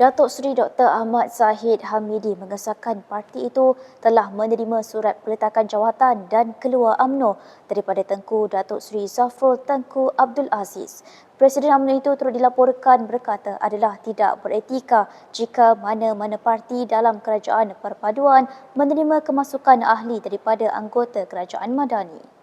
Datuk Seri Dr. Ahmad Zahid Hamidi mengesahkan parti itu telah menerima surat peletakan jawatan dan keluar UMNO daripada Tengku Datuk Seri Zafrul Tengku Abdul Aziz. Presiden UMNO itu turut dilaporkan berkata adalah tidak beretika jika mana-mana parti dalam kerajaan perpaduan menerima kemasukan ahli daripada anggota kerajaan madani.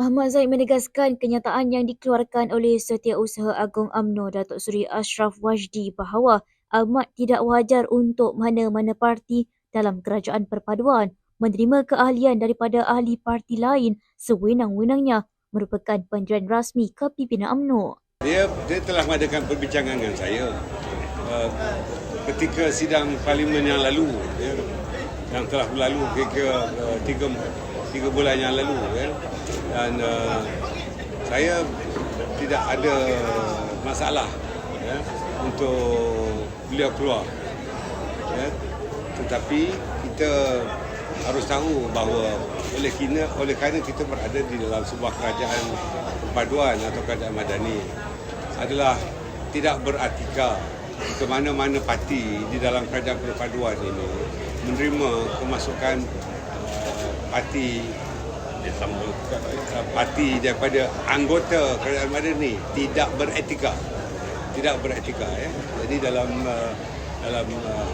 Ahmad Zaid menegaskan kenyataan yang dikeluarkan oleh Setiausaha Agung UMNO Datuk Seri Ashraf Wajdi bahawa amat tidak wajar untuk mana-mana parti dalam kerajaan perpaduan menerima keahlian daripada ahli parti lain sewenang-wenangnya merupakan pendirian rasmi kepimpinan UMNO. Dia, dia telah mengadakan perbincangan dengan saya uh, ketika sidang parlimen yang lalu ya, yang telah berlalu kira-kira uh, tiga, tiga bulan yang lalu ya dan uh, saya tidak ada masalah ya, untuk beliau keluar. Ya. Tetapi kita harus tahu bahawa oleh kena oleh kerana kita berada di dalam sebuah kerajaan perpaduan atau kerajaan madani adalah tidak beratika ke mana-mana parti di dalam kerajaan perpaduan ini menerima kemasukan uh, parti parti daripada anggota kerajaan madani tidak beretika. Tidak beretika ya. Jadi dalam uh, dalam uh,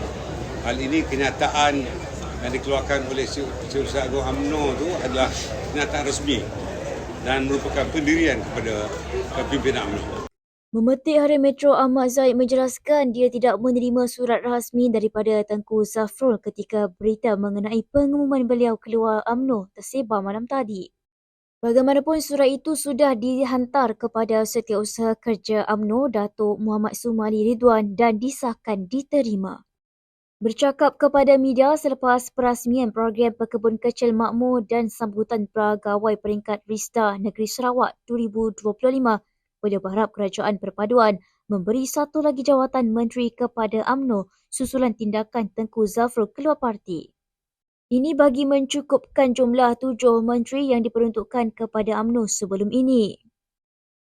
hal ini kenyataan yang dikeluarkan oleh Setiausaha Agung UMNO itu adalah kenyataan resmi dan merupakan pendirian kepada pimpinan UMNO. Memetik Harian Metro Ahmad Zaid menjelaskan dia tidak menerima surat rasmi daripada Tengku Zafrul ketika berita mengenai pengumuman beliau keluar UMNO tersebar malam tadi. Bagaimanapun surat itu sudah dihantar kepada Setiausaha Kerja UMNO Datuk Muhammad Sumali Ridwan dan disahkan diterima. Bercakap kepada media selepas perasmian program Pekebun Kecil Makmur dan sambutan pegawai peringkat Rista Negeri Sarawak 2025 beliau berharap kerajaan perpaduan memberi satu lagi jawatan menteri kepada AMNO susulan tindakan Tengku Zafrul keluar parti. Ini bagi mencukupkan jumlah tujuh menteri yang diperuntukkan kepada AMNO sebelum ini.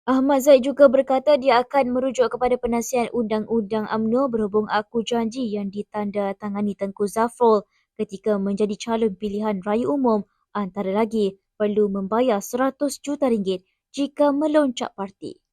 Ahmad Zaid juga berkata dia akan merujuk kepada penasihat undang-undang AMNO berhubung aku janji yang ditanda tangani Tengku Zafrul ketika menjadi calon pilihan raya umum antara lagi perlu membayar 100 juta ringgit jika meloncat parti.